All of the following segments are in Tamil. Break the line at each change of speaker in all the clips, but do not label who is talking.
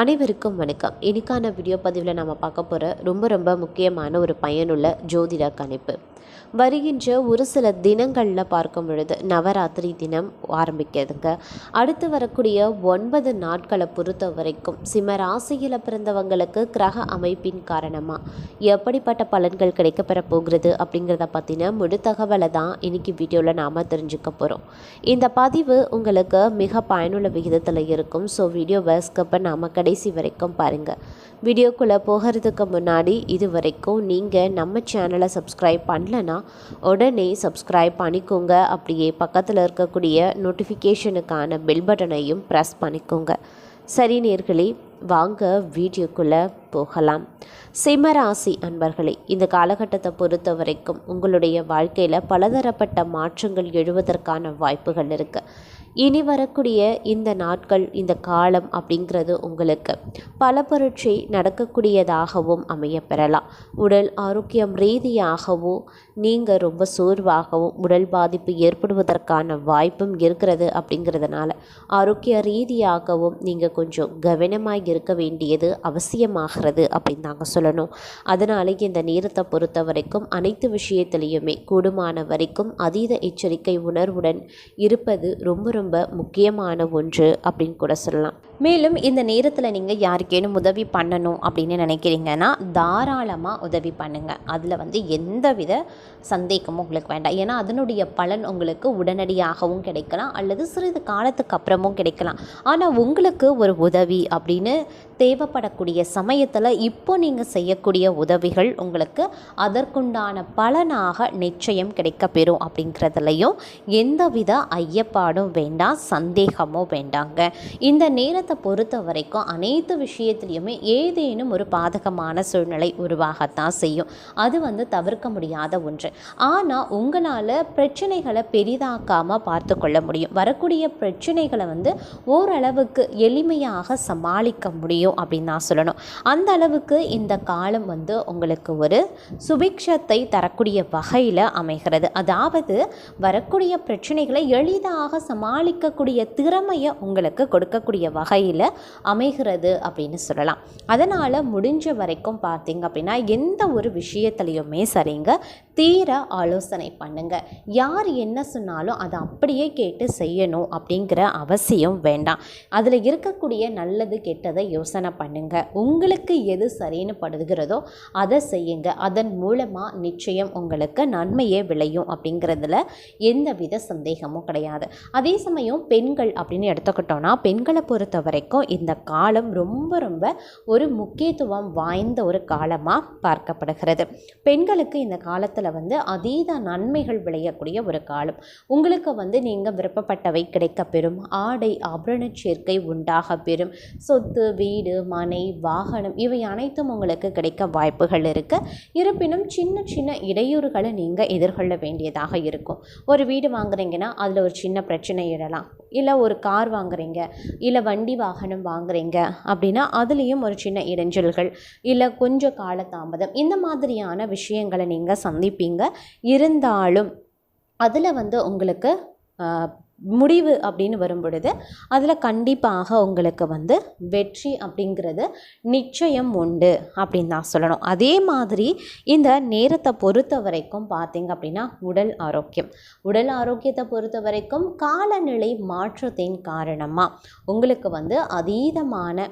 அனைவருக்கும் வணக்கம். இன்னைக்கான வீடியோ பதிவில் நம்ம பார்க்க போகிற ரொம்ப ரொம்ப முக்கியமான ஒரு பயனுள்ள ஜோதிட கணிப்பு. வருகின்ற ஒரு சில தினங்களில் பார்க்கும் பொழுது நவராத்திரி தினம் ஆரம்பிக்கிறதுங்க. அடுத்து வரக்கூடிய ஒன்பது நாட்களை பொறுத்த வரைக்கும் சிம்ம ராசியில் பிறந்தவங்களுக்கு கிரக அமைப்பின் காரணமாக எப்படிப்பட்ட பலன்கள் கிடைக்கப்பெற போகிறது அப்படிங்கிறத பற்றின முழு தகவலை தான் இன்னைக்கு வீடியோவில் நாம் தெரிஞ்சுக்க போகிறோம் இந்த பதிவு உங்களுக்கு மிக பயனுள்ள விகிதத்தில் இருக்கும். ஸோ வீடியோவை ஸ்கிப்பை நாம் கடைசி வரைக்கும் பாருங்கள் வீடியோக்குள்ளே போகிறதுக்கு முன்னாடி இது வரைக்கும் நீங்கள் நம்ம சேனலை சப்ஸ்கிரைப் பண்ணலனா உடனே சப்ஸ்கிரைப் பண்ணிக்கோங்க. அப்படியே பக்கத்தில் இருக்கக்கூடிய நோட்டிஃபிகேஷனுக்கான பெல் பட்டனையும் ப்ரெஸ் பண்ணிக்கோங்க. சரி நேர்களே வாங்க வீடியோக்குள்ளே போகலாம். சிம்மராசி அன்பர்களே இந்த காலகட்டத்தை பொறுத்த வரைக்கும் உங்களுடைய வாழ்க்கையில் பலதரப்பட்ட மாற்றங்கள் எழுவதற்கான வாய்ப்புகள் இருக்குது இனி வரக்கூடிய இந்த நாட்கள் இந்த காலம் அப்படிங்கிறது உங்களுக்கு பல பரீட்சை நடக்கக்கூடியதாகவும் அமையப்பெறலாம். உடல் ஆரோக்கியம் ரீதியாகவும் நீங்கள் ரொம்ப சோர்வாகவும் உடல் பாதிப்பு ஏற்படுவதற்கான வாய்ப்பும் இருக்கிறது அப்படிங்கிறதுனால ஆரோக்கிய ரீதியாகவும் நீங்கள் கொஞ்சம் கவனமாக இருக்க வேண்டியது அவசியமாகிறது அப்படின்னு நாங்கள் சொல்லணும். அதனால இந்த நேரத்தை பொறுத்த வரைக்கும் அனைத்து விஷயத்திலையுமே கூடுமான வரைக்கும் அதீத எச்சரிக்கை உணர்வுடன் இருப்பது ரொம்ப ரொம்ப ரொம்ப முக்கியமான ஒன்று அப்படின்னு கூட சொல்லலாம். மேலும் இந்த நேரத்தில் நீங்கள் யாருக்கேனும் உதவி பண்ணணும் அப்படின்னு நினைக்கிறீங்கன்னா தாராளமாக உதவி பண்ணுங்கள் அதில் வந்து எந்த வித சந்தேகமும் உங்களுக்கு வேண்டாம். ஏன்னா அதனுடைய பலன் உங்களுக்கு உடனடியாகவும் கிடைக்கலாம் அல்லது சிறிது காலத்துக்கு அப்புறமும் கிடைக்கலாம். ஆனால் உங்களுக்கு ஒரு உதவி அப்படின்னு தேவைப்படக்கூடிய சமயத்தில் இப்போ நீங்கள் செய்யக்கூடிய உதவிகள் உங்களுக்கு அதற்குண்டான பலனாக நிச்சயம் கிடைக்கப்பெறும் அப்படிங்கிறதுலையும் எந்தவித ஐயப்பாடும் வேண்டாம். சந்தேகமும் வேண்டாங்க. இந்த நேரத்தை பொறுத்த வரைக்கும் அனைத்து விஷயத்துலையுமே ஏதேனும் ஒரு பாதகமான சூழ்நிலை உருவாகத்தான் செய்யும். அது வந்து தவிர்க்க முடியாத ஒன்று. ஆனால் உங்களால் பிரச்சனைகளை பெரிதாக்காமல் பார்த்து கொள்ள முடியும். வரக்கூடிய பிரச்சனைகளை வந்து ஓரளவுக்கு எளிமையாக சமாளிக்க முடியும் அப்படின்னு நான் சொல்லணும். அந்த அளவுக்கு இந்த காலம் வந்து உங்களுக்கு ஒரு சுபிக்ஷத்தை தரக்கூடிய வகையில் அமைகிறது. அதாவது வரக்கூடிய பிரச்சனைகளை எளிதாக சமாளிக்கக்கூடிய திறமையை உங்களுக்கு கொடுக்கக்கூடிய வகையில் அமைகிறது அப்படின்னு சொல்லலாம். அதனால் முடிஞ்ச வரைக்கும் பார்த்தீங்க அப்படின்னா எந்த ஒரு விஷயத்துலையுமே சரிங்க தீர ஆலோசனை பண்ணுங்க. யார் என்ன சொன்னாலும் அதை அப்படியே கேட்டு செய்யணும் அப்படிங்கிற அவசியம் வேண்டாம். அதில் இருக்கக்கூடிய நல்லது கெட்டதை யோசனை பண்ணுங்க. உங்களுக்கு எது சரின்னு படுகிறதோ அதை செய்யுங்க. அதன் மூலமாக நிச்சயம் உங்களுக்கு நன்மையே விளையும் அப்படிங்கிறதுல எந்தவித சந்தேகமும் கிடையாது. அதே சமயம் பெண்கள் அப்படின்னு எடுத்துக்கிட்டோன்னா பெண்களை பொறுத்த வரைக்கும் இந்த காலம் ரொம்ப ரொம்ப ஒரு முக்கியத்துவம் வாய்ந்த ஒரு காலமாக பார்க்கப்படுகிறது. பெண்களுக்கு இந்த காலத்தில் வந்து அதீத நன்மைகள் விளையக்கூடிய ஒரு காலம். உங்களுக்கு வந்து நீங்கள் விருப்பப்பட்டவை கிடைக்க பெறும் ஆடை ஆபரண சேர்க்கை உண்டாக பெறும் சொத்து வீடு மனை வாகனம் இவை அனைத்தும் உங்களுக்கு கிடைக்க வாய்ப்புகள் இருக்குது இருப்பினும் சின்ன சின்ன இடையூறுகளை நீங்கள் எதிர்கொள்ள வேண்டியதாக இருக்கும். ஒரு வீடு வாங்குறீங்கன்னா அதில் ஒரு சின்ன பிரச்சனை எழலாம் இல்லை ஒரு கார் வாங்குறீங்க இல்லை வண்டி வாகனம் வாங்குறீங்க அப்படின்னா அதுலேயும் ஒரு சின்ன இடைஞ்சல்கள் இல்லை கொஞ்சம் காலதாமதம். இந்த மாதிரியான விஷயங்களை நீங்கள் சந்திப்பீங்க. இருந்தாலும் அதில் வந்து உங்களுக்கு முடிவு அப்படின்னு வரும் பொழுது அதில் கண்டிப்பாக உங்களுக்கு வந்து வெற்றி அப்படிங்கிறது நிச்சயம் உண்டு அப்படின்னு தான் சொல்லணும். அதே மாதிரி இந்த நேரத்தை பொறுத்த வரைக்கும் பார்த்தீங்க அப்படின்னா உடல் ஆரோக்கியம். உடல் ஆரோக்கியத்தை பொறுத்த வரைக்கும் காலநிலை மாற்றத்தின் காரணமாக உங்களுக்கு வந்து அதீதமான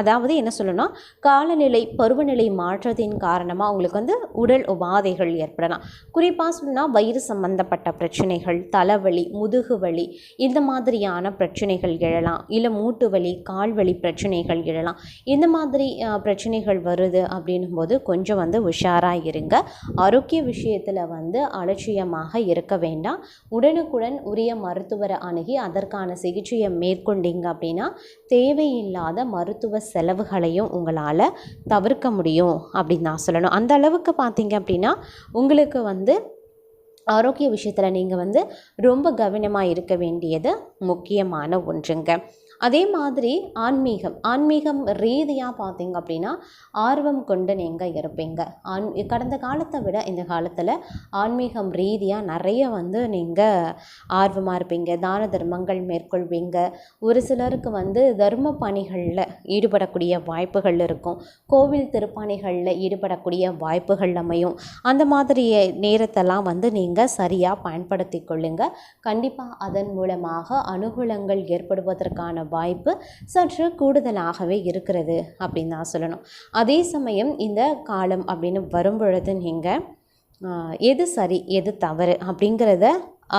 அதாவது என்ன சொல்லணும்னா காலநிலை பருவநிலை மாற்றத்தின் காரணமாக அவங்களுக்கு வந்து உடல் உபாதைகள் ஏற்படலாம். குறிப்பாக சொல்லணும்னா வயிறு சம்பந்தப்பட்ட பிரச்சனைகள் தலைவலி முதுகு வலி இந்த மாதிரியான பிரச்சனைகள் எழலாம். இல்லை மூட்டு வலி கால் வலி பிரச்சனைகள் எழலாம். இந்த மாதிரி பிரச்சனைகள் வருது அப்படின்னும் போது கொஞ்சம் வந்து உஷாராக இருங்க. ஆரோக்கிய விஷயத்தில் வந்து அலட்சியமாக இருக்க வேண்டாம். உடனுக்குடன் உரிய மருத்துவரை அணுகி அதற்கான சிகிச்சையை மேற்கொண்டீங்க அப்படின்னா தேவையில்லாத மருத்துவ செலவுகளையும் உங்களால் தவிர்க்க முடியும் அப்படின்னு நான் சொல்லணும். அந்த அளவுக்கு பார்த்தீங்க அப்படின்னா உங்களுக்கு வந்து ஆரோக்கிய விஷயத்தில் நீங்கள் வந்து ரொம்ப கவனமாக இருக்க வேண்டியது முக்கியமான ஒன்றுங்க. அதே மாதிரி ஆன்மீகம். ஆன்மீகம் ரீதியாக பார்த்தீங்க அப்படின்னா ஆர்வம் கொண்டு நீங்கள் இருப்பீங்க. ஆன் கடந்த காலத்தை விட இந்த காலத்தில் ஆன்மீகம் ரீதியாக நிறைய வந்து நீங்கள் ஆர்வமாக இருப்பீங்க. தான தர்மங்கள் மேற்கொள்வீங்க. ஒரு சிலருக்கு வந்து தர்ம பணிகளில் ஈடுபடக்கூடிய வாய்ப்புகள் இருக்கும். கோவில் திருப்பணிகளில் ஈடுபடக்கூடிய வாய்ப்புகள் அமையும். அந்த மாதிரி நேரத்தெல்லாம் வந்து நீங்கள் சரியாக பயன்படுத்தி கொள்ளுங்கள் கண்டிப்பாக அதன் மூலமாக அனுகூலங்கள் ஏற்படுவதற்கான வாய்ப்பு சற்று கூடுதலாகவே இருக்கிறது அப்படின்னு தான் சொல்லணும். அதே சமயம் இந்த காலம் அப்படின்னு வரும்பொழுது நீங்கள் எது சரி எது தவறு அப்படிங்கிறத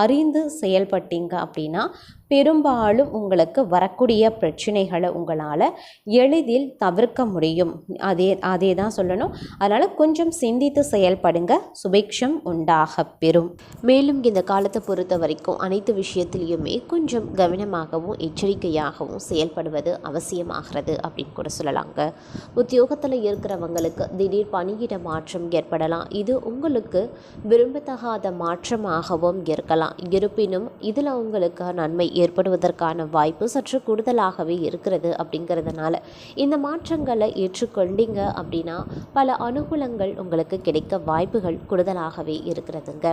அறிந்து செயல்பட்டீங்க அப்படின்னா பெரும்பாலும் உங்களுக்கு வரக்கூடிய பிரச்சனைகளை உங்களால் எளிதில் தவிர்க்க முடியும். அதே அதே தான் சொல்லணும். அதனால் கொஞ்சம் சிந்தித்து செயல்படுங்க. சுபிக்ஷம் உண்டாக பெறும்.
மேலும் இந்த காலத்தை பொறுத்த வரைக்கும் அனைத்து விஷயத்திலையுமே கொஞ்சம் கவனமாகவும் எச்சரிக்கையாகவும் செயல்படுவது அவசியமாகிறது அப்படின்னு கூட சொல்லலாங்க. உத்தியோகத்தில் இருக்கிறவங்களுக்கு திடீர் பணியிட மாற்றம் ஏற்படலாம். இது உங்களுக்கு விரும்பத்தகாத மாற்றமாகவும் இருக்கலாம். இருப்பினும் இதில் உங்களுக்கு நன்மை ஏற்படுவதற்கான வாய்ப்பு சற்று கூடுதலாகவே இருக்கிறது அப்படிங்கிறதுனால. இந்த மாற்றங்களை ஏற்றுக்கொண்டீங்க அப்படின்னா பல அனுகூலங்கள் உங்களுக்கு கிடைக்க வாய்ப்புகள் கூடுதலாகவே இருக்கிறதுங்க.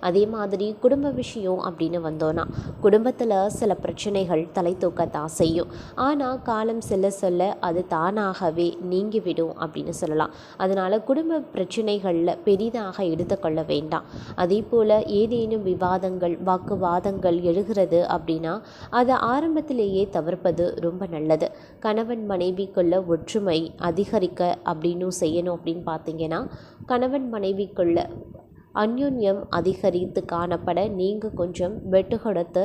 அதே மாதிரி குடும்ப விஷயம் அப்படின்னு வந்தோன்னா குடும்பத்தில் சில பிரச்சனைகள் தலை தூக்கத்தான் செய்யும். ஆனால் காலம் செல்ல சொல்ல அது தானாகவே நீங்கிவிடும் அப்படின்னு சொல்லலாம். அதனால் குடும்ப பிரச்சனைகளில் பெரிதாக எடுத்துக்கொள்ள வேண்டாம். அதே போல் ஏதேனும் விவாதங்கள் வாக்குவாதங்கள் எழுகிறது அப்படின்னு அதை ஆரம்பத்திலேயே தவிர்ப்பது ரொம்ப நல்லது. கணவன் மனைவிக்குள்ள ஒற்றுமை அதிகரிக்க அப்படின்னும் செய்யணும் அப்படின்னு பார்த்தீங்கன்னா கணவன் மனைவிக்குள்ள அந்யோன்யம் அதிகரித்து காணப்பட நீங்கள் கொஞ்சம் வெட்டு கொடுத்து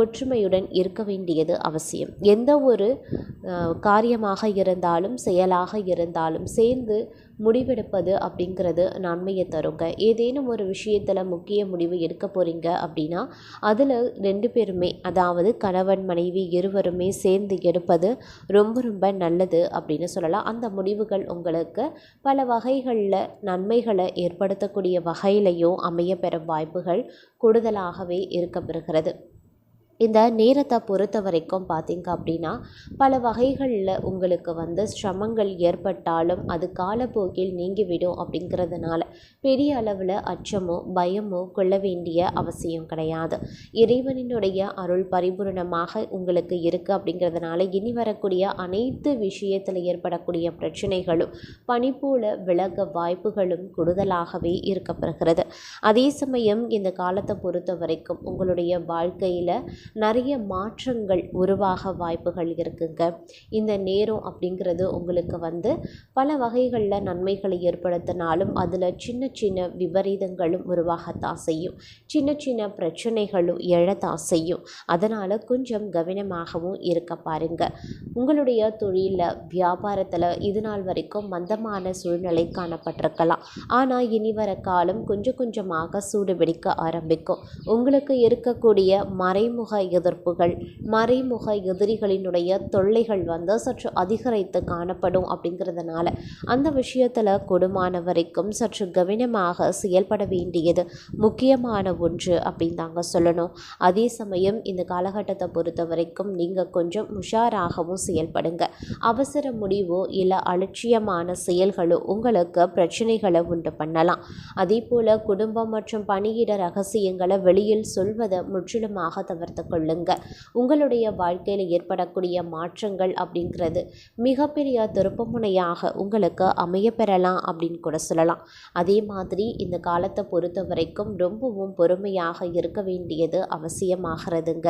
ஒற்றுமையுடன் இருக்க வேண்டியது அவசியம். எந்த ஒரு காரியமாக இருந்தாலும் செயலாக இருந்தாலும் சேர்ந்து முடிவெடுப்பது அப்படிங்கிறது நன்மையை தருங்க. ஏதேனும் ஒரு விஷயத்தில் முக்கிய முடிவு எடுக்க போகிறீங்க அப்படின்னா அதில் ரெண்டு பேருமே அதாவது கணவன் மனைவி இருவருமே சேர்ந்து எடுப்பது ரொம்ப ரொம்ப நல்லது அப்படின்னு சொல்லலாம். அந்த முடிவுகள் உங்களுக்கு பல வகைகளில் நன்மைகளை ஏற்படுத்தக்கூடிய வகையிலையும் அமைய பெறும் வாய்ப்புகள் கூடுதலாகவே இருக்கப்பெறுகிறது. இந்த நேரத்தை பொறுத்த வரைக்கும் பார்த்தீங்க அப்படின்னா பல வகைகளில் உங்களுக்கு வந்து சிரமங்கள் ஏற்பட்டாலும் அது காலப்போக்கில் நீங்கிவிடும் அப்படிங்கிறதுனால பெரிய அளவில் அச்சமோ பயமோ கொள்ள வேண்டிய அவசியம் கிடையாது. இறைவனினுடைய அருள் பரிபூரணமாக உங்களுக்கு இருக்குது அப்படிங்கிறதுனால இனி வரக்கூடிய அனைத்து விஷயத்தில் ஏற்படக்கூடிய பிரச்சனைகளும் பனி போல விலக வாய்ப்புகளும் கூடுதலாகவே இருக்கப்படுகிறது அதே சமயம் இந்த காலத்தை பொறுத்த வரைக்கும் உங்களுடைய வாழ்க்கையில் நிறைய மாற்றங்கள் உருவாக வாய்ப்புகள் இருக்குங்க. இந்த நேரம் அப்படிங்கிறது உங்களுக்கு வந்து பல வகைகளில் நன்மைகளை ஏற்படுத்தினாலும் அதில் சின்ன சின்ன விபரீதங்களும் உருவாகத்தான் செய்யும். சின்ன சின்ன பிரச்சனைகளும் எழத்தான் செய்யும். அதனால் கொஞ்சம் கவனமாகவும் இருக்க பாருங்க. உங்களுடைய தொழிலில் வியாபாரத்தில் இது நாள் வரைக்கும் மந்தமான சூழ்நிலை காணப்பட்டிருக்கலாம். ஆனால் இனி வர காலம் கொஞ்சம் கொஞ்சமாக சூடுபிடிக்க ஆரம்பிக்கும். உங்களுக்கு இருக்கக்கூடிய மறைமுக எதிர்ப்புகள் மறைமுக எதிரிகளினுடைய தொல்லைகள் வந்து சற்று அதிகரித்து காணப்படும் அப்படிங்கிறதுனால அந்த விஷயத்தில் கொடுமான வரைக்கும் சற்று கவனமாக செயல்பட வேண்டியது முக்கியமான ஒன்று அப்படின்னு தாங்க சொல்லணும். அதே சமயம் இந்த காலகட்டத்தை பொறுத்த வரைக்கும் நீங்கள் கொஞ்சம் உஷாராகவும் செயல்படுங்க. அவசர முடிவோ இல்லை அலட்சியமான செயல்களோ உங்களுக்கு பிரச்சனைகளை உண்டு பண்ணலாம். அதே போல் குடும்பம் மற்றும் பணியிட ரகசியங்களை வெளியில் சொல்வதை முற்றிலுமாக தவிர்த்து கொள்ளுங்க. உங்களுடைய வாழ்க்கையில் ஏற்படக்கூடிய மாற்றங்கள் அப்படிங்கிறது மிகப்பெரிய திருப்பமுனையாக உங்களுக்கு அமைய பெறலாம் அப்படின்னு கூட சொல்லலாம். அதே மாதிரி இந்த காலத்தை பொறுத்த வரைக்கும் ரொம்பவும் பொறுமையாக இருக்க வேண்டியது அவசியமாகிறதுங்க.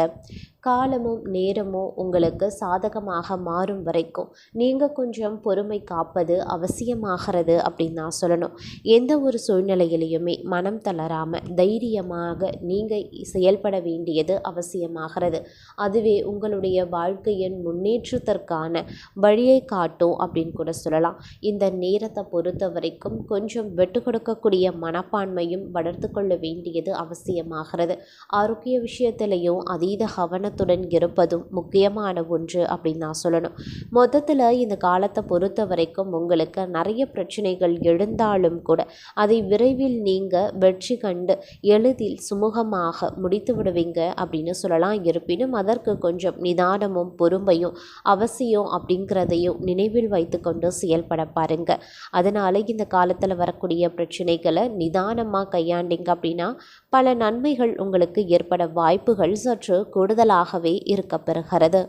காலமும் நேரமும் உங்களுக்கு சாதகமாக மாறும் வரைக்கும் நீங்கள் கொஞ்சம் பொறுமை காப்பது அவசியமாகிறது அப்படின்னு நான் சொல்லணும். எந்த ஒரு சூழ்நிலையிலையுமே மனம் தளராமல் தைரியமாக நீங்கள் செயல்பட வேண்டியது அவசியம். அவசியமாகிறது அதுவே உங்களுடைய வாழ்க்கையின் முன்னேற்றத்திற்கான வழியை காட்டும் அப்படின்னு கூட சொல்லலாம். இந்த நேரத்தை பொறுத்த வரைக்கும் கொஞ்சம் விட்டு கொடுக்கக்கூடிய மனப்பான்மையும் வளர்த்து கொள்ள வேண்டியது அவசியமாகிறது. ஆரோக்கிய விஷயத்திலையும் அதீத கவனத்துடன் இருப்பதும் முக்கியமான ஒன்று அப்படின்னு நான் சொல்லணும். மொத்தத்தில் இந்த காலத்தை பொறுத்த வரைக்கும் உங்களுக்கு நிறைய பிரச்சனைகள் எழுந்தாலும் கூட அதை விரைவில் நீங்கள் வெற்றி கண்டு எளிதில் சுமூகமாக முடித்து விடுவீங்க அப்படின்னு சொல்ல சொல்லலாம். இருப்பினும் அதற்கு கொஞ்சம் நிதானமும் பொறுமையும் அவசியம் அப்படிங்கிறதையும் நினைவில் வைத்துக்கொண்டு செயல்பட பாருங்க. அதனால இந்த காலத்தில் வரக்கூடிய பிரச்சனைகளை நிதானமாக கையாண்டிங்க அப்படின்னா பல நன்மைகள் உங்களுக்கு ஏற்பட வாய்ப்புகள் சற்று கூடுதலாகவே இருக்க பெறுகிறது